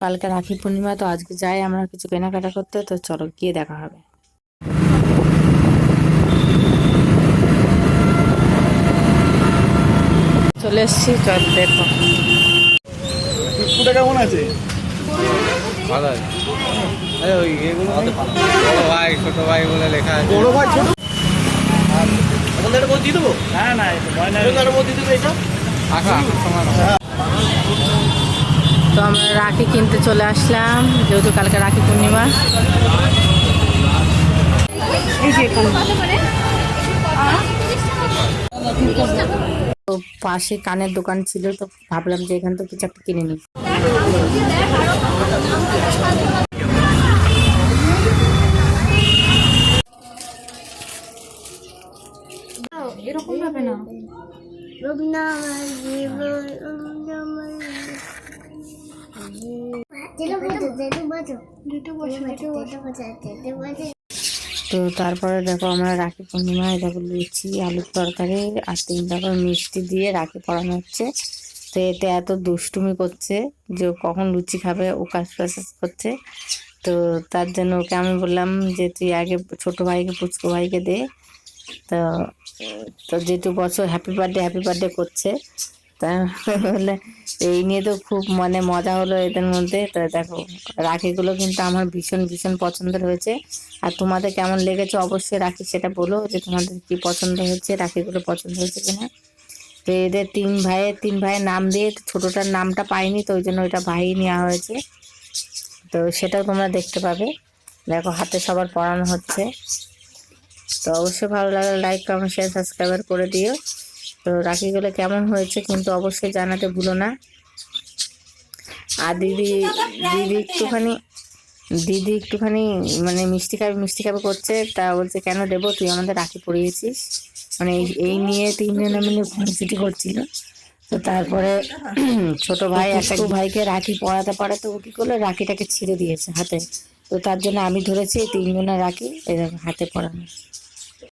কালকে রাখি পূর্ণিমা তো আজকে যাই আমরা কিছু কেনাকাটা করতে তো চলো গিয়ে দেখা হবে। চলে এসছি চল দেখো। ফুটা কেমন আছে? ভালো আরে ওই এগুলো বড় ভাই ছোট ভাই বলে লেখা আছে। বড় ভাই ছোট? আমাদের বই দিয়ে দেবো? না না একটা বই দিয়ে দেবো এটা আসো আসো সময় নাও। তো আমরা রাখি কিনতে চলে আসলাম যেহেতু কালকে রাখি পূর্ণিমা। তো পাশে কানের দোকান ছিল তো ভাবলাম যে এখান থেকে কিছু একটা কিনে নিই। এরকম ভাবে না। তো তারপরে দেখো আমরা রাখি পূর্ণিমায় দেখো লুচি আলুর তরকারি আর তিন রকম মিষ্টি দিয়ে রাখি পরানো হচ্ছে। তো এতে এত দুষ্টুমি করছে যে ও কখন লুচি খাবে ও কাজ ফাজ করছে। তো তার জন্য ওকে আমি বললাম যে তুই আগে ছোট ভাইকে পুচকো ভাইকে দে। তো তো যেহেতু বছর হ্যাপি বার্থডে হ্যাপি বার্থডে করছে তা বলে এই নিয়ে তো খুব মানে মজা হলো এদের মধ্যে। তো দেখো, রাখিগুলো কিন্তু আমার ভীষণ ভীষণ পছন্দের হয়েছে। আর তোমাদের কেমন লেগেছে অবশ্যই রাখি সেটা বলো যে তোমাদের কি পছন্দ হয়েছে, রাখিগুলো পছন্দ হয়েছে কিনা। তো এদের তিন ভাইয়ের তিন ভাইয়ের নাম দিয়ে ছোটোটার নামটা পাইনি, তো ওই জন্য ওইটা ভাই নেওয়া হয়েছে। তো সেটাও তোমরা দেখতে পাবে। দেখো হাতে সবার পড়ানো হচ্ছে। তো অবশ্যই ভালো লাগলে লাইক কমেন্ট শেয়ার সাবস্ক্রাইবার করে দিও। তো রাখিগুলো কেমন হয়েছে কিন্তু অবশ্যই জানাতে ভুলো না। আর দিদি দিদি একটুখানি দিদি একটুখানি মানে মিষ্টি খাবে মিষ্টি খাবে করছে, তা বলছে, কেন দেবো? তুই আমাদের রাখি পরিয়েছিস। মানে এই- নিয়ে তিনজনে মিলে খুনসুটি করছিল। তো তারপরে ছোট ভাই, একটা ভাইকে রাখি পড়াতে পরাতে ও কী করল? রাখিটাকে ছিঁড়ে দিয়েছে হাতে। তো তার জন্য আমি ধরেছি, এই তিনজনের রাখি, এরকম হাতে পরানো।